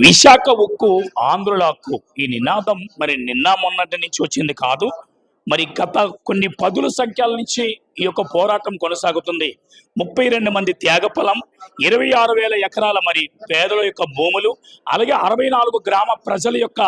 విశాఖ ఉక్కు ఆంధ్రుల హక్కు ఈ నినాదం మరి నిన్న మొన్నటి నుంచి వచ్చింది కాదు. మరి గత కొన్ని పదుల సంఖ్యల నుంచి ఈ యొక్క పోరాటం కొనసాగుతుంది. ముప్పై రెండు మంది త్యాగఫలం ఇరవై ఆరు వేల ఎకరాల మరి పేదల యొక్క భూములు అలాగే అరవై నాలుగు గ్రామ ప్రజల యొక్క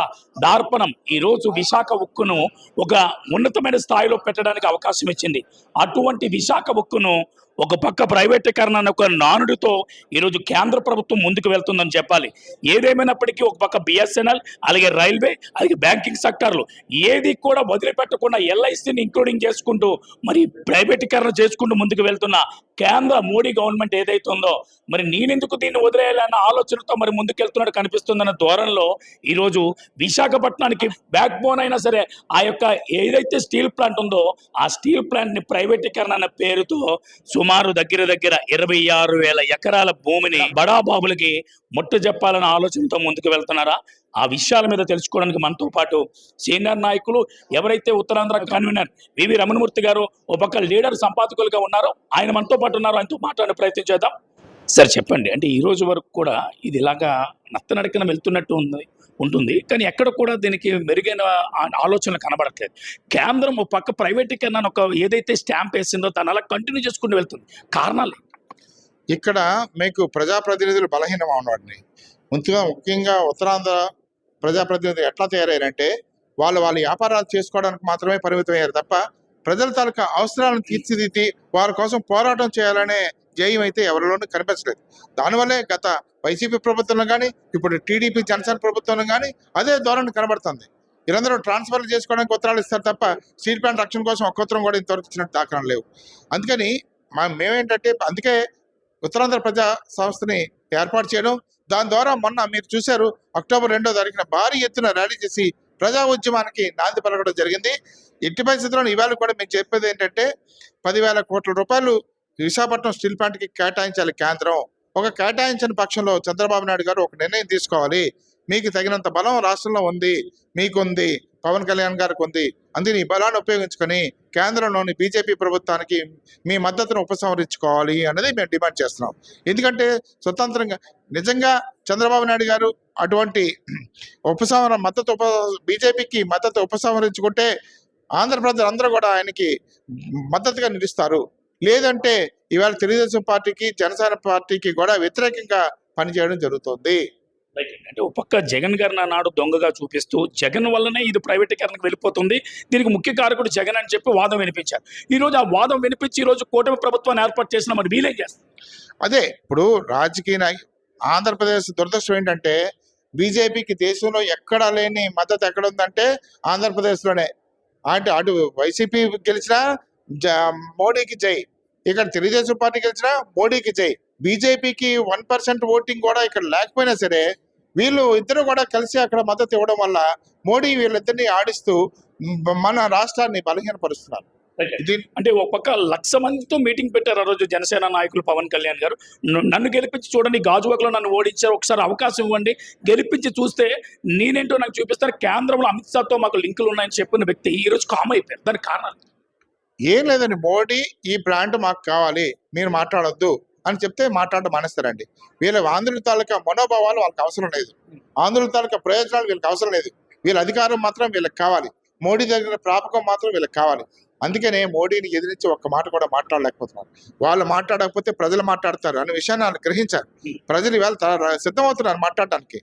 దార్పణం ఈరోజు విశాఖ ఉక్కును ఒక ఉన్నతమైన స్థాయిలో పెట్టడానికి అవకాశం ఇచ్చింది. అటువంటి విశాఖ ఉక్కును ఒక పక్క ప్రైవేటీకరణ అనే ఒక నానుడితో ఈరోజు కేంద్ర ప్రభుత్వం ముందుకు వెళ్తుందని చెప్పాలి. ఏదేమైనప్పటికీ ఒక పక్క బిఎస్ఎన్ఎల్ అలాగే రైల్వే అలాగే బ్యాంకింగ్ సెక్టార్లు ఏది కూడా వదిలిపెట్టకుండా ఎల్ఐసిని ఇంక్లూడింగ్ చేసుకుంటూ మరి ప్రైవేట్ ప్రైవేటీకరణ చేసుకుంటూ ముందుకు వెళ్తున్న కేంద్ర మోడీ గవర్నమెంట్ ఏదైతే ఉందో మరి నేనెందుకు దీన్ని వదిలేయాలన్న ఆలోచనతో మరి ముందుకెళ్తున్నట్టు కనిపిస్తుందన్న ధోరణిలో ఈరోజు విశాఖపట్నానికి బ్యాక్ బోన్ అయినా సరే ఆ యొక్క ఏదైతే స్టీల్ ప్లాంట్ ఉందో ఆ స్టీల్ ప్లాంట్ని ప్రైవేటీకరణ అన్న పేరుతో సుమారు దగ్గర దగ్గర ఇరవై ఆరు వేల ఎకరాల భూమిని బడాబాబులకి మొట్టు చెప్పాలన్న ఆలోచనతో ముందుకు వెళ్తున్నారా ఆ విషయాల మీద తెలుసుకోవడానికి మనతో పాటు సీనియర్ నాయకులు ఎవరైతే ఉత్తరాంధ్ర కన్వీనర్ వివి రమణమూర్తి గారు ఒక పక్క లీడర్ సంపాదకులుగా ఉన్నారో ఆయన మనతో పాటు ఉన్నారు అంటూ మాట్లాడే ప్రయత్నం చేద్దాం. సార్ చెప్పండి. అంటే ఈ రోజు వరకు కూడా ఇది ఇలాగా నత్తనడకన వెళ్తున్నట్టు ఉంది ఉంటుంది. కానీ ఎక్కడ కూడా దీనికి మెరుగైన ఆలోచన ఆలోచనలు కనబడట్లేదు. కేంద్రం ఒక పక్క ప్రైవేటీకరణ ఒక ఏదైతే స్టాంప్ వేసిందో తను అలా కంటిన్యూ చేసుకుంటూ వెళ్తుంది. కారణాలు ఇక్కడ మీకు ప్రజాప్రతినిధులు బలహీనం ఉన్నవాడిని ముందుగా ముఖ్యంగా ఉత్తరాంధ్ర ప్రజాప్రతినిధులు ఎట్లా తయారయ్యారంటే వాళ్ళు వాళ్ళ వ్యాపారాలు చేసుకోవడానికి మాత్రమే పరిమితం అయ్యారు తప్ప ప్రజల తాలూకా అవసరాలను తీర్చిదిద్ది వారి కోసం పోరాటం చేయాలనే జయం అయితే ఎవరిలోనూ కనిపించలేదు. దానివల్లే గత వైసీపీ ప్రభుత్వంలో కానీ ఇప్పుడు టీడీపీ జనసేన ప్రభుత్వంలో కానీ అదే ధోరణి కనబడుతుంది. వీరందరూ ట్రాన్స్ఫర్ చేసుకోవడానికి ఉత్తరాలు ఇస్తారు తప్ప స్టీల్ ప్లాంట్ రక్షణ కోసం ఒక్క ఉత్తరం కూడా ఇంతవరకు ఇచ్చినట్టు దాఖలు లేవు. అందుకని మా మేమేంటంటే అందుకే ఉత్తరాంధ్ర ప్రజా సంస్థని ఏర్పాటు చేయడం దాని ద్వారా మొన్న మీరు చూశారు అక్టోబర్ రెండో తారీఖున భారీ ఎత్తున ర్యాలీ చేసి ప్రజా ఉద్యమానికి నాంది పలకడం జరిగింది. ఎట్టి పరిస్థితుల్లో ఇవాళ కూడా మేము చెప్పేది ఏంటంటే పదివేల కోట్ల రూపాయలు విశాఖపట్నం స్టీల్ ప్లాంట్కి కేటాయించాలి కేంద్రం. ఒక కేటాయించిన పక్షంలో చంద్రబాబు నాయుడు గారు ఒక నిర్ణయం తీసుకోవాలి. మీకు తగినంత బలం రాష్ట్రంలో ఉంది మీకుంది. పవన్ కళ్యాణ్ గారికి ఉంది అందుకని ఈ బలాన్ని ఉపయోగించుకొని కేంద్రంలోని బీజేపీ ప్రభుత్వానికి మీ మద్దతును ఉపసంహరించుకోవాలి అనేది మేము డిమాండ్ చేస్తున్నాం. ఎందుకంటే స్వతంత్రంగా నిజంగా చంద్రబాబు నాయుడు గారు అటువంటి ఉపసంహరణ మద్దతు ఉప బీజేపీకి మద్దతు ఉపసంహరించుకుంటే ఆంధ్రప్రదేశ్ అందరూ కూడా ఆయనకి మద్దతుగా నిలుస్తారు. లేదంటే ఇవాళ తెలుగుదేశం పార్టీకి జనసేన పార్టీకి కూడా వ్యతిరేకంగా పనిచేయడం జరుగుతుంది. రైట్. అంటే ఒక పక్క జగన్ గారిని నాడు దొంగగా చూపిస్తూ జగన్ వల్లనే ఇది ప్రైవేటీకరణకు వెళ్ళిపోతుంది. దీనికి ముఖ్య కారకుడు జగన్ అని చెప్పి వాదం వినిపించారు. ఈ రోజు ఆ వాదం వినిపించి ఈ రోజు కూటమి ప్రభుత్వాన్ని ఏర్పాటు చేసిన మరి వీలేం చేస్తారు? అదే ఇప్పుడు రాజకీయ నాయకు ఆంధ్రప్రదేశ్ దురదృష్టం ఏంటంటే బీజేపీకి దేశంలో ఎక్కడా లేని మద్దతు ఎక్కడ ఉందంటే ఆంధ్రప్రదేశ్లోనే. అంటే అటు వైసీపీ గెలిచినా జ మోడీకి జై. ఇక్కడ తెలుగుదేశం పార్టీ గెలిచినా మోడీకి జై. బీజేపీకి వన్ పర్సెంట్ ఓటింగ్ కూడా ఇక్కడ లేకపోయినా సరే వీళ్ళు ఇద్దరు కూడా కలిసి అక్కడ మద్దతు ఇవ్వడం వల్ల మోడీ వీళ్ళిద్దరిని ఆడిస్తూ మన రాష్ట్రాన్ని బలహీనపరుస్తున్నారు. అంటే ఒక పక్క లక్ష మందితో మీటింగ్ పెట్టారు ఆ రోజు జనసేన నాయకులు పవన్ కళ్యాణ్ గారు. నన్ను గెలిపించి చూడండి గాజువాకలో నన్ను ఓడించారు ఒకసారి అవకాశం ఇవ్వండి. గెలిపించి చూస్తే నేనేంటో నాకు చూపిస్తారు. కేంద్రంలో అమిత్ షాతో మాకు లింకులు ఉన్నాయని చెప్పిన వ్యక్తి ఈ రోజు కామ్ అయిపోయారు. దానికి కారణాలు? ఏం లేదండి మోడీ ఈ ప్లాంట్ మాకు కావాలి మీరు మాట్లాడొద్దు. అని చెప్తే మాట్లాడడం మానేస్తారండి. వీళ్ళ ఆంధ్రుల తాలూకా మనోభావాలు వాళ్ళకి అవసరం లేదు. ఆంధ్రుల తాలూకా ప్రయోజనాలు వీళ్ళకి అవసరం లేదు. వీళ్ళ అధికారం మాత్రం వీళ్ళకి కావాలి. మోడీ దగ్గర ప్రాపకం మాత్రం వీళ్ళకి కావాలి. అందుకనే మోడీని ఎదిరించి ఒక్క మాట కూడా మాట్లాడలేకపోతున్నారు. వాళ్ళు మాట్లాడకపోతే ప్రజలు మాట్లాడతారు అనే విషయాన్ని వాళ్ళు గ్రహించారు. ప్రజలు ఇవాళ సిద్ధమవుతున్నారు మాట్లాడటానికి.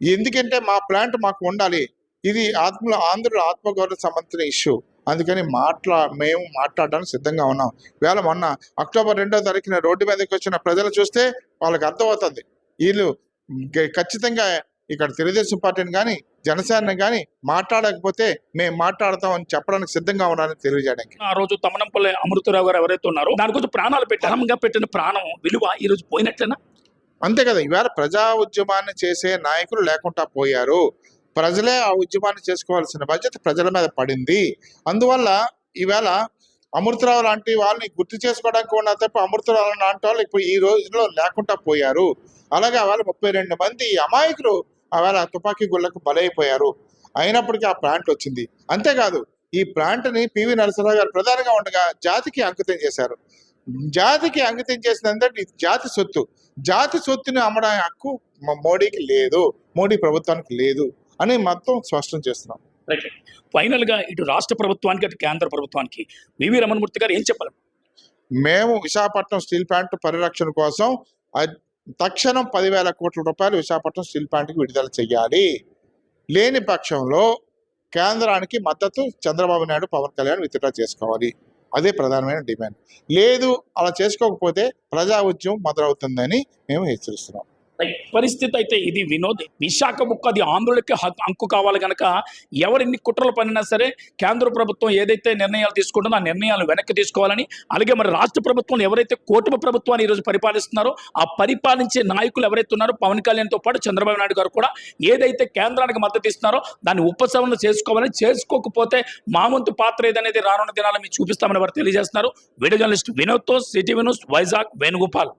ఎందుకంటే మా ప్లాంట్ మాకు ఉండాలి. ఇది ఆత్మ ఆంధ్రుల ఆత్మగౌరవ సంబంధించిన ఇష్యూ. అందుకని మాట్లా మేము మాట్లాడడానికి సిద్ధంగా ఉన్నాం. వేళ మొన్న అక్టోబర్ రెండో తారీఖున రోడ్డు మీదకి వచ్చిన ప్రజలు చూస్తే వాళ్ళకి అర్థమవుతుంది. వీళ్ళు ఖచ్చితంగా ఇక్కడ తెలుగుదేశం పార్టీని కానీ జనసేనని కానీ మాట్లాడకపోతే మేము మాట్లాడతాం అని చెప్పడానికి సిద్ధంగా ఉన్నారని తెలియజేయడానికి. ఆ రోజు తమనంపల్లి అమృతరావు గారు ఎవరైతే ఉన్నారో దాని గురించి ప్రాణాలు పెట్టి అనంగా పెట్టిన ప్రాణం విలువ ఈ రోజు పోయినట్లేనా? అంతే కదా ఇవాళ ప్రజా ఉద్యమాన్ని చేసే నాయకులు లేకుండా పోయారు. ప్రజలే ఆ ఉద్యమాన్ని చేసుకోవాల్సిన బాధ్యత ప్రజల మీద పడింది. అందువల్ల ఈవేళ అమృతరావు లాంటి వాళ్ళని గుర్తు చేసుకోవడానికి ఉన్న తప్ప అమృతరావు లాంటి వాళ్ళు ఇప్పుడు ఈ రోజుల్లో లేకుండా పోయారు. అలాగే వాళ్ళ ముప్పై రెండు మంది అమాయకులు ఆవేళ తుపాకీ గుళ్ళకు బలైపోయారు. అయినప్పటికీ ఆ ప్లాంట్ వచ్చింది. అంతేకాదు ఈ ప్లాంట్ని పివి నరసింహరావు గారు ప్రధానంగా ఉండగా జాతికి అంకితం చేశారు. జాతికి అంకితం చేసినందుకు ఇది జాతి సొత్తు. జాతి సొత్తుని అమ్మడానికి హక్కు మోడీకి లేదు. మోడీ ప్రభుత్వానికి లేదు. అని మొత్తం స్పష్టం చేస్తున్నాం. ఫైనల్గా ఇటు రాష్ట్ర ప్రభుత్వానికి అటు కేంద్ర ప్రభుత్వానికి వివి రమణమూర్తి గారు ఏం చెప్పాలి మేము విశాఖపట్నం స్టీల్ ప్లాంట్ పరిరక్షణ కోసం తక్షణం పదివేల కోట్ల రూపాయలు విశాఖపట్నం స్టీల్ ప్లాంట్కి విడుదల చేయాలి. లేని పక్షంలో కేంద్రానికి మద్దతు చంద్రబాబు నాయుడు పవన్ కళ్యాణ్ విత్డ్రా చేసుకోవాలి. అదే ప్రధానమైన డిమాండ్. లేదు అలా చేసుకోకపోతే ప్రజా ఉద్యమం మొదలవుతుందని మేము హెచ్చరిస్తున్నాం. పరిస్థితి అయితే ఇది వినోద్. విశాఖ ముక్క అది ఆంధ్రులకి హక్కు కావాలి కనుక ఎవరిన్ని కుట్రలు పనినా సరే కేంద్ర ప్రభుత్వం ఏదైతే నిర్ణయాలు తీసుకుంటుందో ఆ నిర్ణయాలు వెనక్కి తీసుకోవాలని అలాగే మరి రాష్ట్ర ప్రభుత్వం ఎవరైతే కూటమి ప్రభుత్వాన్ని ఈరోజు పరిపాలిస్తున్నారో ఆ పరిపాలించే నాయకులు ఎవరైతే ఉన్నారో పవన్ కళ్యాణ్తో పాటు చంద్రబాబు నాయుడు గారు కూడా ఏదైతే కేంద్రానికి మద్దతు ఇస్తున్నారో దాన్ని ఉపశమనం చేసుకోవాలని చేసుకోకపోతే మామంతు పాత్ర ఏదనేది రానున్న దినాలు మీకు చూపిస్తామని వారు తెలియజేస్తున్నారు. వీడియో జర్నలిస్ట్ వినోద్తో సిటీ వినోస్ వైజాగ్ వేణుగోపాల్.